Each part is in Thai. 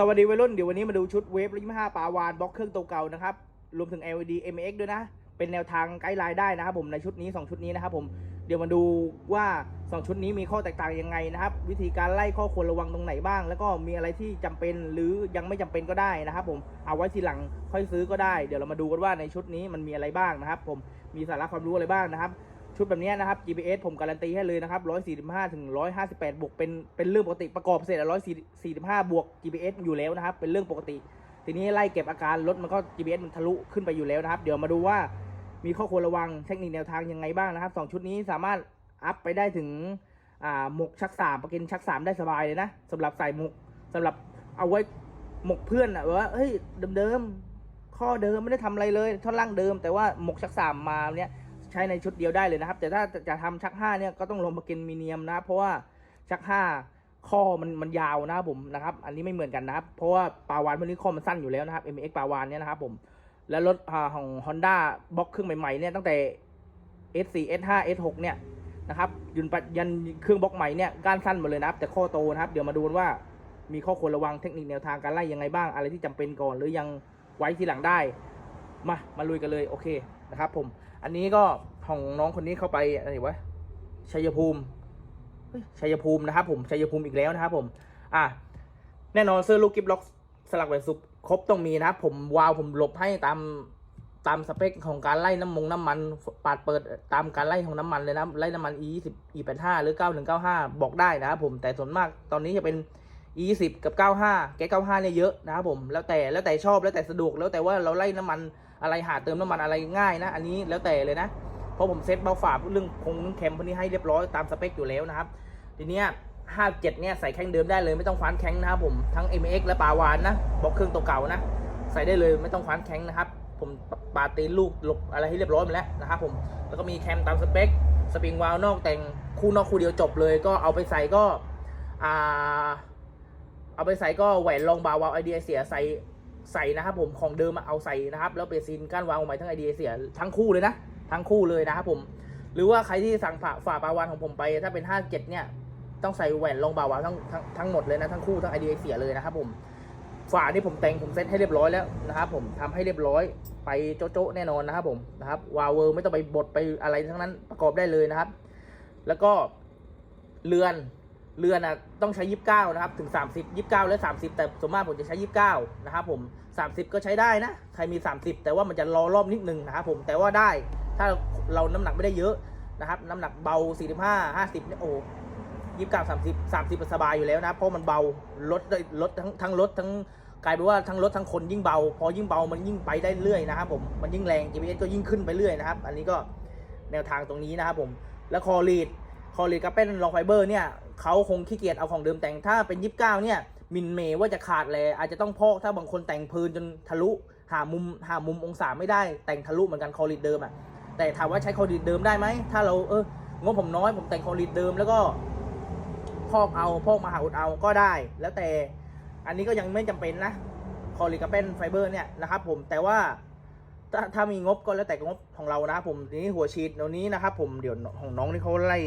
สวัสดีวัยรุ่นเดี๋ยววันนี้มาดูชุดเวฟยี่ห้าปาวานบล็อกเครื่องตัวเก่านะครับ รวมถึง LED MX ด้วยนะ เป็นแนวทางไกด์ไลน์ได้นะครับผมในชุดนี้ 2 ชุดนี้นะครับผมเดี๋ยวมาดูว่า 2 ชุดนี้มีข้อแตกต่างยังไงนะครับ วิธีการไล่ข้อควรระวังตรงไหนบ้าง แล้วก็มีอะไรที่จำเป็นหรือยังไม่จำเป็นก็ได้นะครับผมเอาไว้ทีหลังค่อยซื้อก็ได้ เดี๋ยวเรามาดูกันว่าในชุดนี้มันมีอะไรบ้างนะครับ ผมมีสาระความรู้อะไรบ้างนะครับ ชุดแบบนี้นะครับ GPS ผมการันตีให้เลยนะครับ145ถึง158 บวกเป็นเป็นเรื่องปกติประกอบเสร็จแล้ว145 บวก GPS อยู่แล้วนะครับ เป็นเรื่องปกติ ทีนี้ไล่เก็บอาการรถมันก็ GPS มันทะลุขึ้นไปอยู่แล้วนะครับ เดี๋ยวมาดูว่ามีข้อควรระวังเทคนิคแนวทางยังไงบ้างนะครับสองชุดนี้สามารถอัพไปได้ถึงอ่าหมกชักสามประกันชักสามได้สบายเลยนะสำหรับใส่หมกสำหรับเอาไว้หมกเพื่อนอะว่าเฮ้ยเดิมๆข้อเดิมไม่ได้ทำอะไรเลยท่อนล่างเดิม แต่ว่าหมกชักสามมาเนี้ย ใช้ในชุดเดียวได้เลยนะครับ แต่ถ้าจะทำชักห้าเนี่ยก็ต้องลงมากินมีเนียมนะ เพราะว่าชักห้าข้อมันมันยาวนะครับผมนะครับ อันนี้ไม่เหมือนกันนะครับ เพราะว่าปาวานพวกนี้ข้อมันสั้นอยู่แล้วนะครับ MX ปาวานเนี่ยนะครับผมแล้วรถของ Honda บล็อกเครื่องใหม่ๆเนี่ยตั้งแต่ S4 S5 S6 เนี่ยนะครับยุนปัดยันเครื่องบล็อกใหม่เนี่ยก้านสั้นหมดเลยนะครับ แต่ข้อโตนะครับ เดี๋ยวมาดูกันว่ามีข้อควรระวังเทคนิคแนวทางการไล่ยังไงบ้าง อะไรที่จำเป็นก่อน หรือยังไว้ทีหลังได้ มามาลุยกันเลยโอเคนะครับผม อันนี้ก็ของน้องคนนี้เข้าไปอะไรวะชัยภูมิชัยภูมินะครับผมชัยภูมิอีกแล้วนะครับผม อะแน่นอนเสื้อลูกกิฟล็อกสลักแหวนสุกครบต้องมีนะครับผมวาวผมหลบให้ตามตามสเปคของการไล่น้ำมงน้ำมันปาดเปิดตามการไล่ของน้ำมันเลยนะไล่น้ำมัน e 2 0 e 8 5หรือ 9195 บอกได้นะครับผมแต่ส่วนมากตอนนี้จะเป็น e 1 0กับ 95 แก95เนี่ยเยอะนะครับผมแล้วแต่แล้วแต่ชอบแล้วแต่สะดวกแล้วแต่ว่าเราไล่น้ำมัน อะไรหาเติมน้ำมันอะไรง่ายนะ อันนี้แล้วแต่เลยนะเพราะผมเซ็ตเบาฝาเรื่องคงเรื่องเค็มพวกนี้ให้เรียบร้อยตามสเปคอยู่แล้วนะครับ ทีเนี้ย57เนี่ยใส่แข้งเดิมได้เลยไม่ต้องคว้านแข้งนะครับผมทั้ง MX และปาวานนะบอกเครื่องตัวเก่านะใส่ได้เลยไม่ต้องคว้านแข้งนะครับ ผมปาตีนลูกหลบอะไรให้เรียบร้อยหมดแล้วนะครับผมแล้วก็มีแคมตามสเปคสปริงวาลนอกแต่งคู่นอกคู่เดียวจบเลย ก็เอาไปใส่ก็อ่าเอาไปใส่ก็แหวนรองบาวาวไอเดียเสียใส่ ใส่นะครับผมของเดิมอะเอาใส่นะครับ แล้วเปลี่ยนซีนก้านวางใหม่ทั้งไอเดียเสียทั้งคู่เลยนะ ทั้งคู่เลยนะครับผม หรือว่าใครที่สั่งฝาฝาปาวานของผมไป ถ้าเป็น 57 เนี่ย ต้องใส่แหวนรองบาวาวทั้งทั้งทั้งหมดเลยนะทั้งคู่ทั้งไอเดียเสียเลยนะครับผมฝานี่ผมแต่งผมเซ็ตให้เรียบร้อยแล้วนะครับผมทำให้เรียบร้อยไปโจ๊ะแน่นอนนะครับผมนะครับวาวเวอร์ไม่ต้องไปบดไปอะไรทั้งนั้นประกอบได้เลยนะครับ แล้วก็เรือน เรือนอะต้องใช้ 29 นะครับ ถึง 30 29 และ 30 แต่ส่วนมากผมจะใช้ 29 นะครับผม 30 ก็ใช้ได้นะ ใครมี 30 แต่ว่ามันจะรอรอบนิดนึงนะครับผม แต่ว่าได้ ถ้าเราน้ำหนักไม่ได้เยอะนะครับ น้ำหนักเบา 45 50เนี่ยโอ้ยี่สิบเก้าสามสิบสามสิบสบายอยู่แล้วนะ เพราะมันเบารถได้รถทั้งทั้งรถทั้งกลายเป็นว่าทั้งรถทั้งคนยิ่งเบา พอยิ่งเบามันยิ่งไปได้เรื่อยนะครับผมมันยิ่งแรง GPS ก็ยิ่งขึ้นไปเรื่อยนะครับ อันนี้ก็แนวทางตรงนี้นะครับผม แล้วคอรีดคอรีดกับเป็นลองไฟเบอร์เนี่ย เขาคงขี้เกียจเอาของเดิมแต่งถ้าเป็นยี่สิบเก้าเนี่ย มินเมย์ว่าจะขาดเลย อาจจะต้องพอกถ้าบางคนแต่งพื้นจนทะลุ หามุมหามุมองศาไม่ได้แต่งทะลุเหมือนกันคอรีดเดิมอะแต่ถามว่าใช้คอรีดเดิมได้ไหมถ้าเราเอองบผมน้อยผมแต่งคอรีดเดิมแล้วก็พอกเอาพอกมาหาอุดเอาก็ได้ แล้วแต่อันนี้ก็ยังไม่จำเป็นนะคอรีกับเป็นไฟเบอร์เนี่ยนะครับผมแต่ว่าถ้าถ้ามีงบก็แล้วแต่งบของเรานะครับผมนี้หัวฉีดตัวนี้นะครับผมเดี๋ยวของน้องนี่เขาไล่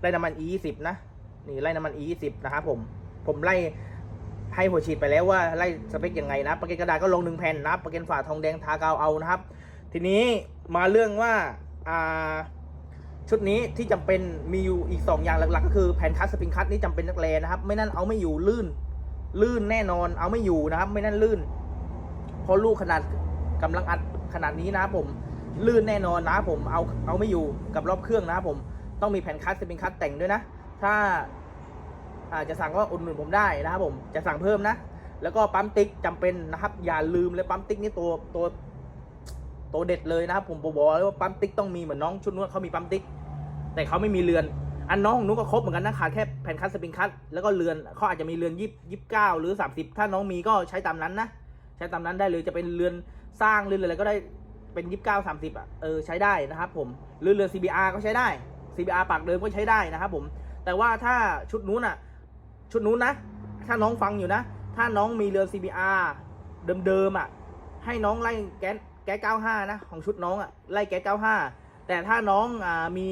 ไล่น้ำมัน E 2 0 นะ นี่ไล่น้ำมัน E 2 0 นะครับผม ผมไล่ให้หัวฉีดไปแล้วว่าไล่สเปคยังไงนะประกันกระดาษก็ลงหนึ่งแผ่นนะประกันฝาทองแดงทากาวเอานะครับ ทีนี้มาเรื่องว่าอ่าชุดนี้ที่จำเป็นมีอยู่อีก 2 อย่างหลักๆ ก็คือแผ่นคัสสปริงคัสนี่จำเป็นนักแลนะครับ ไม่นั่นเอาไม่อยู่ลื่น ลื่นแน่นอนเอาไม่อยู่นะครับ ไม่นั่นลื่นเพราะลูกขนาดกำลังอัดขนาดนี้นะครับผม ลื่นแน่นอนนะครับผมเอาเอาไม่อยู่กับรอบเครื่องนะครับผม ต้องมีแผ่นคัสสปริงคัสแต่งด้วยนะ ถ้า จจะสั่งก็อุดหนุนผมได้นะครับผมจะสั่งเพิ่มนะ แล้วก็ปั๊มติ๊กจำเป็นนะครับ อย่าลืมเลยปั๊มติ๊กนี่ตัวตัวตัวเด็ดเลยนะครับผมบอกเลยว่าปั๊มติ๊กต้องมีเหมือนน้องชุดนู้นเขามีปั๊มติ๊ก แต่เขาไม่มีเรือน อันน้องของนู้นก็ครบเหมือนกันนะขาดแค่แผ่นคัสสปริงคัสแล้วก็เรือนเขาอาจจะมีเรือนยี่สิบเก้าหรือสามสิบถ้าน้องมีก็ใช้ตามนั้นนะใช้ตามนั้นได้เลยจะเป็นเรือนสร้างเรือนอะไรก็ได้เป็นยี่สิบเก้าสามสิบอะเออใช้ได้นะครับผมหรือเรือน CBR ก็ใช้ได้ CBR ปากเดิมก็ใช้ได้นะครับผมแต่ว่าถ้าชุดนู้นอะ ชุดนู้นนะ ถ้าน้องฟังอยู่นะ ถ้าน้องมีเรือ CBR เดิมๆอะ ให้น้องไล่แก๊สแก๊ส95 นะ ของชุดน้องอะ ไล่แก๊ส95 แต่ถ้าน้องอ่ามี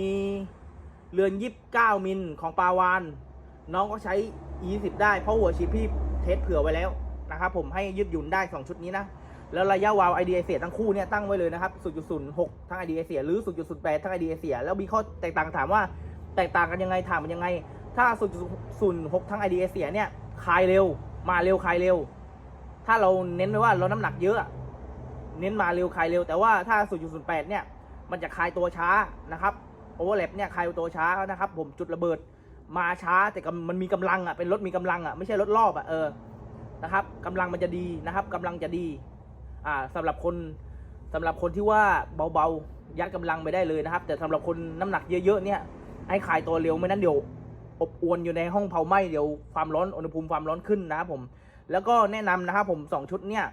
เรือน 29 มิลของปาวาน น้องก็ใช้ 20 ได้ เพราะหัวชีพพี่เทสเผื่อไว้แล้วนะครับผมให้ยืดหยุ่นได้ 2 ชุดนี้นะ แล้วระยะวาล์ว ID เสียทั้งคู่เนี่ยตั้งไว้เลยนะครับ 0.06 ทั้ง ID เดียเสียหรือ 0.08 ทั้ง ID เสีย แล้วมีข้อแตกต่างถามว่าแตกต่างกันยังไงถามมันยังไง ถ้า0.06ทั้ง ID เสียเนี่ยคลายเร็ว มาเร็วคลายเร็ว ถ้าเราเน้นไว้ว่าเราน้ำหนักเยอะ เน้นมาเร็วคลายเร็ว แต่ว่าถ้า 0.08 เนี่ย มันจะคลายตัวช้านะครับโอเวอร์แลปเนี่ยคลายตัวช้านะครับ ผมจุดระเบิดมาช้าแต่กำมันมีกำลังอะเป็นรถมีกำลังอะไม่ใช่รถรอบอะเออนะครับกำลังมันจะดีนะครับกำลังจะดีอ่าสำหรับคนสำหรับคนที่ว่าเบาๆยัดกำลังไปได้เลยนะครับ แต่สำหรับคนน้ำหนักเยอะๆเนี่ยให้คลายตัวเร็วไม่นั้นเดี๋ยว อบอวนอยู่ในห้องเผาไหม้เดี๋ยวความร้อนอุณหภูมิความร้อนขึ้นนะครับผม แล้วก็แนะนำนะครับผมสองชุดเนี่ย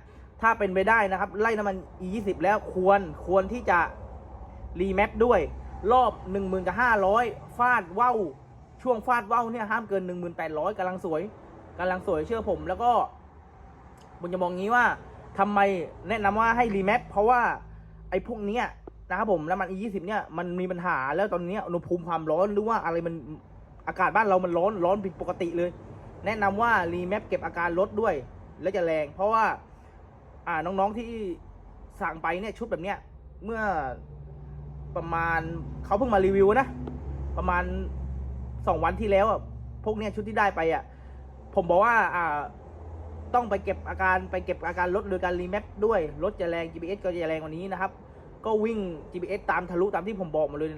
ถ้าเป็นไปได้นะครับไล่น้ำมัน E20 แล้วควรควรที่จะรีแมปด้วย รอบ 1 0 0 0 0กับ500 ฟาดว่าวช่วงฟาดว่าวเนี่ยห้ามเกิน 1,800กำลังสวยกำลังสวยเชื่อผมแล้วก็ผมจะมองงี้ว่าทำไมแนะนำว่าให้รีแมปเพราะว่าไอ้พวกเนี้ยนะครับผมแล้วมัน E20 เนี่ยมันมีปัญหาแล้วตอนนี้อุณหภูมิความร้อนหรือว่าอะไรมัน อากาศบ้านเรามันร้อนร้อนผิดปกติเลย แนะนำว่ารีแมปเก็บอาการลดด้วย แล้วจะแรง เพราะว่าอ่าน้องๆที่สั่งไปเนี่ยชุดแบบเนี้ยเมื่อประมาณเขาเพิ่งมารีวิวนะ ประมาณสองวันที่แล้วอะพวกเนี้ยชุดที่ได้ไปอะผมบอกว่าอ่าต้องไปเก็บอาการไปเก็บอาการลดโดยการรีแมปด้วยรถจะแรง GPS ก็จะแรงกว่านี้นะครับ ก็วิ่ง GPS ตามทะลุตามที่ผมบอกมาเลย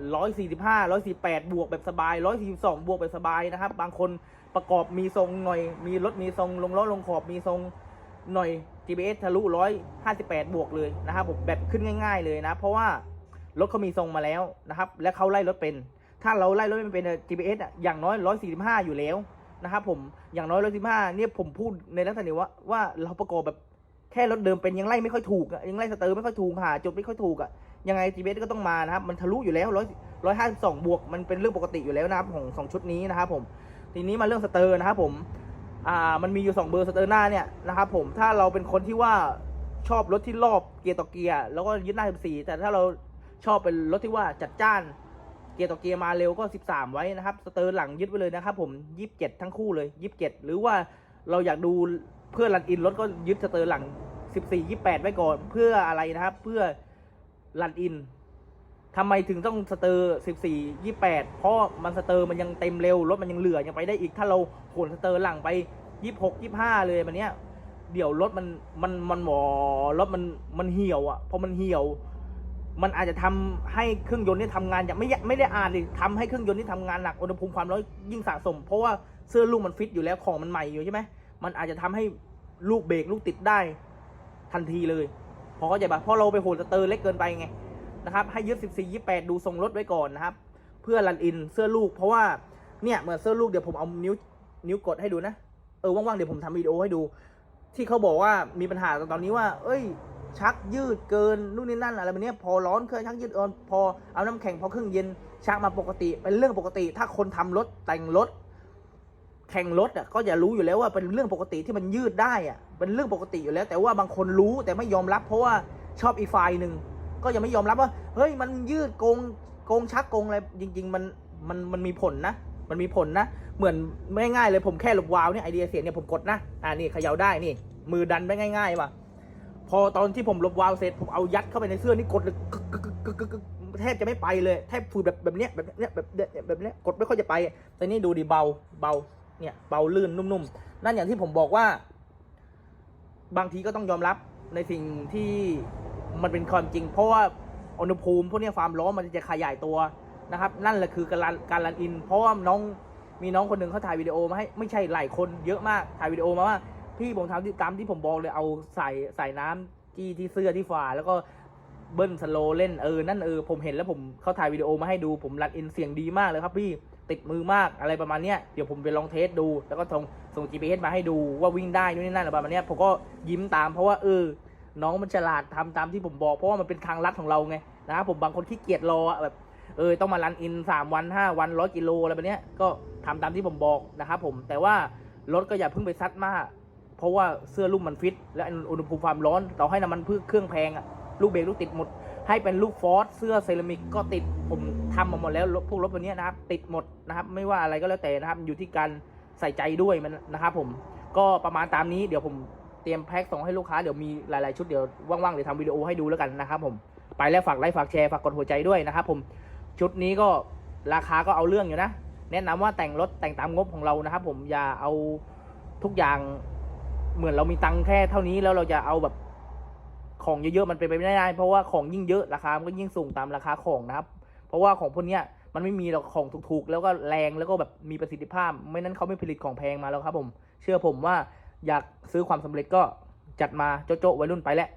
145 148 บวกแบบสบาย 142 บวกแบบสบายนะครับ บางคนประกอบมีทรงหน่อย มีรถมีทรงลงล้อลงขอบมีทรงหน่อย GPS ทะลุ 158 บวกเลยนะครับผมแบบขึ้นง่าย ๆ เลยนะ เพราะว่ารถเขามีทรงมาแล้วนะครับ และเขาไล่รถเป็น ถ้าเราไล่รถไม่เป็น GPS อะอย่างน้อย 145 อยู่แล้วนะครับผมอย่างน้อย145เนี่ยผมพูดในลักษณะว่าว่าเราประกอบแบบ แค่รถเดิมเป็นยังไล่ไม่ค่อยถูกอะยังไล่สเตอร์ไม่ค่อยถูกหาจุดไม่ค่อยถูกอะยังไง GPS ก็ต้องมานะครับมันทะลุอยู่แล้ว100 152บวกมันเป็นเรื่องปกติอยู่แล้วนะครับของสองชุดนี้นะครับผมทีนี้มาเรื่องสเตอร์นะครับผมอ่ามันมีอยู่ 2 เบอร์สเตอร์หน้าเนี่ยนะครับผมถ้าเราเป็นคนที่ว่าชอบรถที่รอบเกียร์ต่อเกียร์แล้วก็ยึดหน้า14แต่ถ้าเราชอบเป็นรถที่ว่าจัดจ้านเกียร์ต่อเกียร์มาเร็วก็ 13 ไว้นะครับสเตอร์หลังยึดไว้เลยนะครับผม 27 ทั้งคู่เลย 27 หรือว่าเราอยากดู เพื่อรันอินรถก็ยึดสเตอร์หลัง 14 28 ไว้ก่อน เพื่ออะไรนะครับ เพื่อรันอินทำไมถึงต้องสเตอร์ 14 28 เพราะมันสเตอร์มันยังเต็มเร็ว รถมันยังเหลือยังไปได้อีก ถ้าเราขนสเตอร์หลังไป 26 25 เลยมันเนี้ย เดี๋ยวรถมันมันมันหวอรถมันมันเหี่ยวอะพอมันเหี่ยว มันอาจจะทำให้เครื่องยนต์นี่ทำงานอย่างไม่ยไม่ได้อ่านเลยทำให้เครื่องยนต์นี่ทำงานหนักอุณหภูมิความร้อนยิ่งสะสม เพราะว่าเสื้อลูกมันฟิตอยู่แล้วของมันใหม่อยู่ใช่ไหม มันอาจจะทำให้ลูกเบรกลูกติดได้ทันทีเลยพอเข้าใจปะเพราะเราไปโหนสเตอร์เล็กเกินไปไงนะครับให้ยึด 14 28 ดูทรงรถไว้ก่อนนะครับ เพื่อรันอินเสื้อลูก เพราะว่าเนี่ยเหมือนเสื้อลูกเดี๋ยวผมเอานิ้วนิ้วกดให้ดูนะ เออว่างๆเดี๋ยวผมทำวิดีโอให้ดู ที่เขาบอกว่ามีปัญหาตอนนี้ว่า เอ้ย ชักยืดเกินนู่นนี่นั่นอะไรแบบนี้พอร้อนเครื่องชักยืดเอินพอเอาน้ำแข็งพอเครื่องเย็นชักมาปกติเป็นเรื่องปกติ ถ้าคนทำรถแต่งรถ แข่งรถอะก็จะรู้อยู่แล้วว่าเป็นเรื่องปกติที่มันยืดได้อะเป็นเรื่องปกติอยู่แล้ว แต่ว่าบางคนรู้แต่ไม่ยอมรับ เพราะว่าชอบอีกฝ่ายหนึ่งก็ยังไม่ยอมรับว่าเฮ้ยมันยืดโกงโกงชักโกงอะไรจริง ๆ มันมันมันมีผลนะ มันมีผลนะ เหมือนไม่ง่ายเลยผมแค่หลบวาวเนี่ยไอเดียเสียงเนี่ยผมกดนะอ่านี่เขย่าได้นี่ มือดันไปง่ายๆว่ะพอตอนที่ผมหลบวาวเสร็จผมเอายัดเข้าไปในเสื้อนี่กดเลยแทบจะไม่ไปเลยแทบฝืดแบบแบบเนี้ยแบบเนี้ยแบบเนี้ยแบบเนี้ยกดไม่ค่อยจะไปแต่นี่ดูดิเบาเบา เนี่ยเบาลื่นนุ่มๆ นั่นอย่างที่ผมบอกว่า บางทีก็ต้องยอมรับในสิ่งที่มันเป็นความจริง เพราะว่าอุณหภูมิพวกนี้ความร้อนมันจะขยายตัวนะครับ นั่นแหละคือการรันการรันอิน เพราะว่าน้องมีน้องคนหนึ่งเขาถ่ายวิดีโอมาให้ไม่ใช่หลายคนเยอะมากถ่ายวิดีโอมาว่าพี่ผมทำที่ตามที่ผมบอกเลยเอาใส่ใส่น้ำจี้ที่เสื้อที่ฝาแล้วก็เบิ้ลสโลเล่นเออนั่นเออผมเห็นแล้วผมเขาถ่ายวิดีโอมาให้ดูผมรันอินเสียงดีมากเลยครับพี่ ติดมือมากอะไรประมาณเนี้ยเดี๋ยวผมไปลองเทสดู แล้วก็ส่งส่ง GPS มาให้ดูว่าวิ่งได้นู่นนี่นั่นอะไรประมาณเนี้ยผมก็ยิ้มตามเพราะว่าเออน้องมันฉลาดทำตามที่ผมบอกเพราะว่ามันเป็นทางลัดของเราไงนะครับผมบางคนขี้เกียจรอแบบเออต้องมารันอินสามวันห้าวันร้อยกิโลอะไรแบบนี้ก็ทำตามที่ผมบอกนะครับผมแต่ว่ารถก็อย่าเพิ่งไปซัดมาก เพราะว่าเสื้อลูกมันฟิต และอุณหภูมิความร้อน ต่อให้น้ำมันพืชเครื่องแพงอะลูกเบรกลูกติดหมด ให้เป็นลูกฟอสเสื้อเซรามิกก็ติดผมทำมาหมดแล้วรถพวกรถตัวนี้นะครับ ติดหมดนะครับ ไม่ว่าอะไรก็แล้วแต่นะครับ อยู่ที่การใส่ใจด้วยมันนะครับ ผมก็ประมาณตามนี้เดี๋ยวผมเตรียมแพ็คส่งให้ลูกค้าเดี๋ยวมีหลายๆชุดเดี๋ยวว่างๆเดี๋ยวทำวิดีโอให้ดูแล้วกันนะครับ ผมไปแล้วฝากไลค์ฝากแชร์ฝากกดหัวใจด้วยนะครับผมชุดนี้ก็ราคาก็เอาเรื่องอยู่นะ แนะนำว่าแต่งรถแต่งตามงบของเรานะครับ ผมอย่าเอาทุกอย่างเหมือนเรามีตังค์แค่เท่านี้แล้วเราจะเอาแบบ ของเยอะๆมันเป็นไปไม่ได้เพราะว่าของยิ่งเยอะราคามันก็ยิ่งสูงตามราคาของนะครับเพราะว่าของพวกเนี้ยมันไม่มีหรอกของถูกๆ แล้วก็แรงแล้วก็แบบมีประสิทธิภาพ ไม่นั้นเขาไม่ผลิตของแพงมาแล้วครับผม เชื่อผมว่าอยากซื้อความสำเร็จก็จัดมาโจ๊ะๆวัยรุ่นไปแหละ